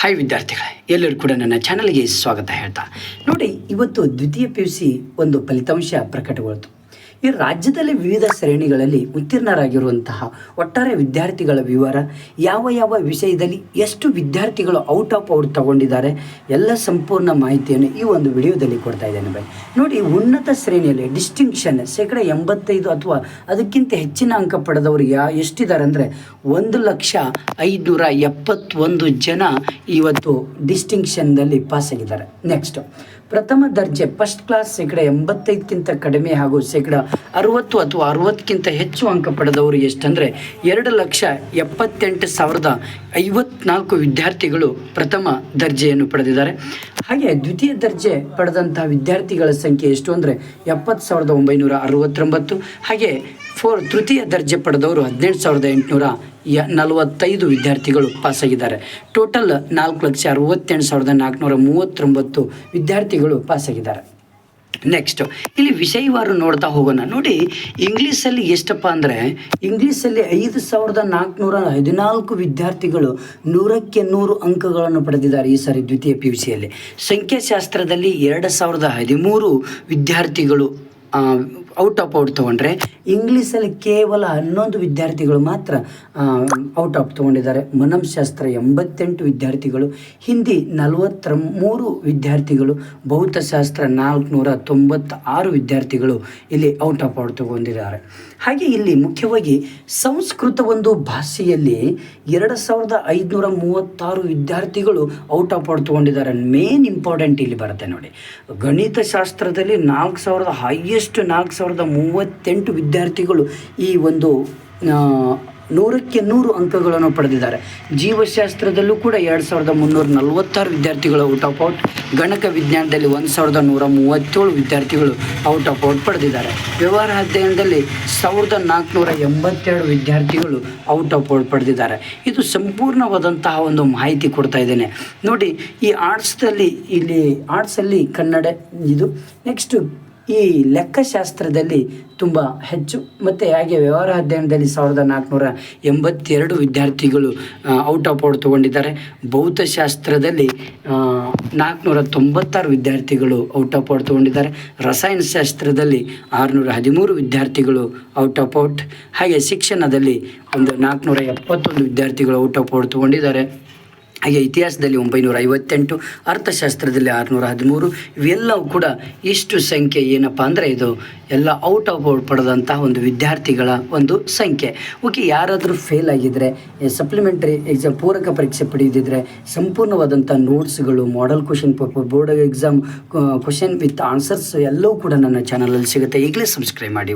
Hi ವಿದ್ಯಾರ್ಥಿಗಳೇ. ಎಲ್ಲರೂ ಕೂಡ ನನ್ನ ಚಾನಲ್ಗೆ ಸ್ವಾಗತ ಹೇಳ್ತಾ. ನೋಡಿ, ಇವತ್ತು ದ್ವಿತೀಯ ಪಿ ಯು ಸಿ ಒಂದು ಫಲಿತಾಂಶ ಪ್ರಕಟಗೊಳ್ತು. ಈ ರಾಜ್ಯದಲ್ಲಿ ವಿವಿಧ ಶ್ರೇಣಿಗಳಲ್ಲಿ ಉತ್ತೀರ್ಣರಾಗಿರುವಂತಹ ಒಟ್ಟಾರೆ ವಿದ್ಯಾರ್ಥಿಗಳ ವಿವರ, ಯಾವ ಯಾವ ವಿಷಯದಲ್ಲಿ ಎಷ್ಟು ವಿದ್ಯಾರ್ಥಿಗಳು ಔಟ್ ಆಫ್ ಔಟ್ ತಗೊಂಡಿದ್ದಾರೆ, ಎಲ್ಲ ಸಂಪೂರ್ಣ ಮಾಹಿತಿಯನ್ನು ಈ ಒಂದು ವಿಡಿಯೋದಲ್ಲಿ ಕೊಡ್ತಾ ಇದ್ದೇನೆ ಬೈ ನೋಡಿ, ಉನ್ನತ ಶ್ರೇಣಿಯಲ್ಲಿ ಡಿಸ್ಟಿಂಕ್ಷನ್ ಶೇಕಡ ಎಂಬತ್ತೈದು ಅಥವಾ ಅದಕ್ಕಿಂತ ಹೆಚ್ಚಿನ ಅಂಕ ಪಡೆದವರು ಯಾ, ಎಷ್ಟಿದ್ದಾರೆ ಅಂದರೆ ಒಂದು ಲಕ್ಷ ಐದುನೂರ ಎಪ್ಪತ್ತೊಂದು ಜನ ಇವತ್ತು ಡಿಸ್ಟಿಂಕ್ಷನ್ನಲ್ಲಿ ಪಾಸಾಗಿದ್ದಾರೆ ನೆಕ್ಸ್ಟ್ ಪ್ರಥಮ ದರ್ಜೆ ಫಸ್ಟ್ ಕ್ಲಾಸ್ ಶೇಕಡ ಎಂಬತ್ತೈದಕ್ಕಿಂತ ಕಡಿಮೆ ಹಾಗೂ ಶೇಕಡ ಅರುವತ್ತು ಅಥವಾ ಅರುವತ್ತಕ್ಕಿಂತ ಹೆಚ್ಚು ಅಂಕ ಪಡೆದವರು ಎಷ್ಟಂದರೆ ಎರಡು ಲಕ್ಷ ಎಪ್ಪತ್ತೆಂಟು ಸಾವಿರದ ಐವತ್ನಾಲ್ಕು ವಿದ್ಯಾರ್ಥಿಗಳು ಪ್ರಥಮ ದರ್ಜೆಯನ್ನು ಪಡೆದಿದ್ದಾರೆ. ಹಾಗೆ ದ್ವಿತೀಯ ದರ್ಜೆ ಪಡೆದಂತಹ ವಿದ್ಯಾರ್ಥಿಗಳ ಸಂಖ್ಯೆ ಎಷ್ಟು ಅಂದರೆ ಎಪ್ಪತ್ತು ಸಾವಿರದ ಒಂಬೈನೂರ ಅರವತ್ತೊಂಬತ್ತು, ಹಾಗೆ ಫೋರ್ ತೃತೀಯ ದರ್ಜೆ ಪಡೆದವರು ಹದಿನೆಂಟು ಸಾವಿರದ ಎಂಟುನೂರ ಯ ನಲವತ್ತೈದು ವಿದ್ಯಾರ್ಥಿಗಳು ಪಾಸಾಗಿದ್ದಾರೆ. ಟೋಟಲ್ ನಾಲ್ಕು ಲಕ್ಷ ಅರವತ್ತೆಂಟು ಸಾವಿರದ ನಾಲ್ಕುನೂರ ಮೂವತ್ತೊಂಬತ್ತು ವಿದ್ಯಾರ್ಥಿಗಳು ಪಾಸಾಗಿದ್ದಾರೆ. ನೆಕ್ಸ್ಟ್ ಇಲ್ಲಿ ವಿಷಯವಾರು ನೋಡ್ತಾ ಹೋಗೋಣ. ನೋಡಿ, ಇಂಗ್ಲೀಷಲ್ಲಿ ಎಷ್ಟಪ್ಪ ಅಂದರೆ, ಇಂಗ್ಲೀಷಲ್ಲಿ ಐದು ಸಾವಿರದ ನಾಲ್ಕುನೂರ ಹದಿನಾಲ್ಕು ವಿದ್ಯಾರ್ಥಿಗಳು ನೂರಕ್ಕೆ ನೂರು ಅಂಕಗಳನ್ನು ಪಡೆದಿದ್ದಾರೆ ಈ ಸಾರಿ ದ್ವಿತೀಯ ಪಿ ಯು ಸಿಯಲ್ಲಿ ಸಂಖ್ಯಾಶಾಸ್ತ್ರದಲ್ಲಿ ಎರಡು ಸಾವಿರದ ಹದಿಮೂರು ವಿದ್ಯಾರ್ಥಿಗಳು ಔಟ್ ಆಫ್ ಔಟ್ ತೊಗೊಂಡ್ರೆ ಇಂಗ್ಲೀಷಲ್ಲಿ ಕೇವಲ ಹನ್ನೊಂದು ವಿದ್ಯಾರ್ಥಿಗಳು ಮಾತ್ರ ಔಟ್ ಆಫ್ ತೊಗೊಂಡಿದ್ದಾರೆ. ಮನಂಶಾಸ್ತ್ರ ಎಂಬತ್ತೆಂಟು ವಿದ್ಯಾರ್ಥಿಗಳು, ಹಿಂದಿ ನಲವತ್ತರ ಮೂರು ವಿದ್ಯಾರ್ಥಿಗಳು, ಭೌತಶಾಸ್ತ್ರ ನಾಲ್ಕುನೂರ ತೊಂಬತ್ತಾರು ವಿದ್ಯಾರ್ಥಿಗಳು ಇಲ್ಲಿ ಔಟ್ ಆಫ್ ಔಟ್ ತಗೊಂಡಿದ್ದಾರೆ. ಹಾಗೆ ಇಲ್ಲಿ ಮುಖ್ಯವಾಗಿ ಸಂಸ್ಕೃತ ಒಂದು ಭಾಷೆಯಲ್ಲಿ ಎರಡು ಸಾವಿರದ ಐದುನೂರ ಮೂವತ್ತಾರು ವಿದ್ಯಾರ್ಥಿಗಳು ಔಟ್ ಆಫ್ ಔಟ್ ತೊಗೊಂಡಿದ್ದಾರೆ ಮೇನ್ ಇಂಪಾರ್ಟೆಂಟ್ ಇಲ್ಲಿ ಬರುತ್ತೆ ನೋಡಿ. ಗಣಿತಶಾಸ್ತ್ರದಲ್ಲಿ ನಾಲ್ಕು ಸಾವಿರದ, ಹೈಯೆಸ್ಟ್ ನಾಲ್ಕು ಸಾವಿರದ ಮೂವತ್ತೆಂಟು ವಿದ್ಯಾರ್ಥಿಗಳು ಈ ಒಂದು ನೂರಕ್ಕೆ ನೂರು ಅಂಕಗಳನ್ನು ಪಡೆದಿದ್ದಾರೆ. ಜೀವಶಾಸ್ತ್ರದಲ್ಲೂ ಕೂಡ ಎರಡು ಸಾವಿರದ ಮುನ್ನೂರ ನಲವತ್ತಾರು ವಿದ್ಯಾರ್ಥಿಗಳು ಔಟ್ ಆಫ್ ಔಟ್ ಗಣಕ ವಿಜ್ಞಾನದಲ್ಲಿ ಒಂದು ಸಾವಿರದ ನೂರ ಮೂವತ್ತೇಳು ವಿದ್ಯಾರ್ಥಿಗಳು ಔಟ್ ಆಫ್ ಔಟ್ ಪಡೆದಿದ್ದಾರೆ. ವ್ಯವಹಾರ ಅಧ್ಯಯನದಲ್ಲಿ ಸಾವಿರದ ನಾಲ್ಕುನೂರ ಎಂಬತ್ತೆರಡು ವಿದ್ಯಾರ್ಥಿಗಳು ಔಟ್ ಆಫ್ ಔಟ್ ಪಡೆದಿದ್ದಾರೆ. ಇದು ಸಂಪೂರ್ಣವಾದಂತಹ ಒಂದು ಮಾಹಿತಿ ಕೊಡ್ತಾ ಇದ್ದೇನೆ. ನೋಡಿ, ಈ ಆರ್ಟ್ಸ್ದಲ್ಲಿ ಇಲ್ಲಿ ಆರ್ಟ್ಸಲ್ಲಿ ಕನ್ನಡ, ಇದು ನೆಕ್ಸ್ಟ್ ಈ ಲೆಕ್ಕಶಾಸ್ತ್ರದಲ್ಲಿ ತುಂಬ ಹೆಚ್ಚು ಮತ್ತು ಹಾಗೆ ವ್ಯವಹಾರ ಅಧ್ಯಯನದಲ್ಲಿ ಸಾವಿರದ ನಾಲ್ಕುನೂರ ಎಂಬತ್ತೆರಡು ವಿದ್ಯಾರ್ಥಿಗಳು ಔಟ್ ಆಫ್ ಔಟ್ ತೊಗೊಂಡಿದ್ದಾರೆ. ಭೌತಶಾಸ್ತ್ರದಲ್ಲಿ ನಾಲ್ಕುನೂರ ತೊಂಬತ್ತಾರು ವಿದ್ಯಾರ್ಥಿಗಳು ಔಟ್ ಆಫ್ ಔಟ್ ತೊಗೊಂಡಿದ್ದಾರೆ. ರಸಾಯನಶಾಸ್ತ್ರದಲ್ಲಿ ಆರುನೂರ ಹದಿಮೂರು ವಿದ್ಯಾರ್ಥಿಗಳು ಔಟ್ ಆಫ್ ಔಟ್ ಹಾಗೆ ಶಿಕ್ಷಣದಲ್ಲಿ ಒಂದು ನಾಲ್ಕುನೂರ ಎಪ್ಪತ್ತೊಂದು ವಿದ್ಯಾರ್ಥಿಗಳು ಔಟ್ ಆಫ್ ಔಟ್ ತೊಗೊಂಡಿದ್ದಾರೆ. ಹಾಗೆ ಇತಿಹಾಸದಲ್ಲಿ ಒಂಬೈನೂರ ಐವತ್ತೆಂಟು, ಅರ್ಥಶಾಸ್ತ್ರದಲ್ಲಿ ಆರುನೂರ ಹದಿಮೂರು, ಇವೆಲ್ಲವೂ ಕೂಡ ಇಷ್ಟು ಸಂಖ್ಯೆ ಏನಪ್ಪ ಅಂದರೆ ಇದು ಎಲ್ಲ ಔಟ್ ಆಫ್ ಔಟ್ ಪಡೆದಂತಹ ಒಂದು ವಿದ್ಯಾರ್ಥಿಗಳ ಒಂದು ಸಂಖ್ಯೆ. ಓಕೆ ಯಾರಾದರೂ ಫೇಲ್ ಆಗಿದ್ದರೆ ಸಪ್ಲಿಮೆಂಟರಿ ಎಕ್ಸಾಮ್ ಪೂರಕ ಪರೀಕ್ಷೆ ಪಡೆಯದಿದ್ದರೆ ಸಂಪೂರ್ಣವಾದಂಥ ನೋಟ್ಸ್ಗಳು model question paper board exam question with answers ಎಲ್ಲವೂ ಕೂಡ ನನ್ನ ಚಾನಲಲ್ಲಿ ಸಿಗುತ್ತೆ. ಈಗಲೇ ಸಬ್ಸ್ಕ್ರೈಬ್ ಮಾಡಿ.